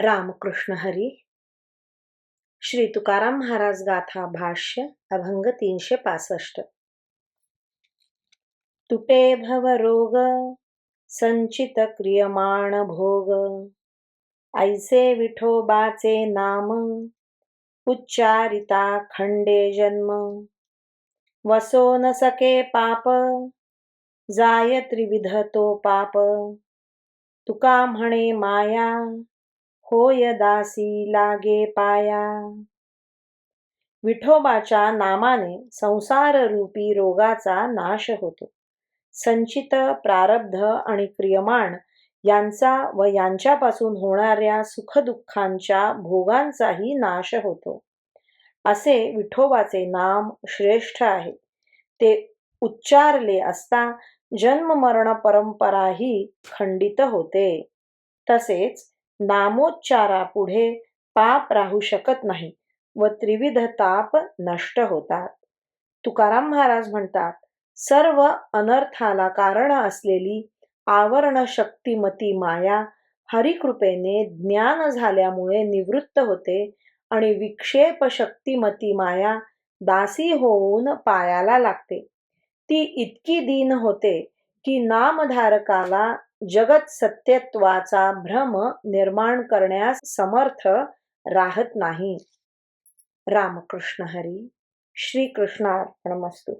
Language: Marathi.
रामकृष्ण हरी। श्री तुकाराम महाराज गाथा भाष्य अभंग तीनशे पासष्ट। तुटे भव रोग संचित क्रियमाण भोग। ऐसे विठोबाचे नाम उच्चारिता खंडे जन्म। वसो न सके पाप जाय त्रिविध तो पाप। तुका म्हणे माया होय दासी लागे पाया. विठोबाच्या नामाने संसार रूपी रोगाचा नाश होतो. संचित प्रारब्ध आणि क्रियमाण यांचा व यांच्यापासून होणाऱ्या सुखदुःखांच्या भोगांचाही नाश होतो. असे विठोबाचे नाम श्रेष्ठ आहे. ते उच्चारले असता जन्म मरण परंपराही खंडित होते. तसेच नामोच्चारापुढे पाप राहू शकत नाही व त्रिविध ताप नष्ट होतात. तुकाराम महाराज म्हणतात सर्व अनर्थाला कारण असलेली आवरण शक्तिमती माया हरिकृपेने ज्ञान झाल्यामुळे निवृत्त होते आणि विक्षेप शक्तिमती माया दासी होऊन पायाला लागते. ती इतकी दीन होते की नामधारकाला जगत सत्यत्वाचा भ्रम निर्माण करण्यास समर्थ राहत नाही. रामकृष्ण हरी. श्रीकृष्णार्पणमस्तू.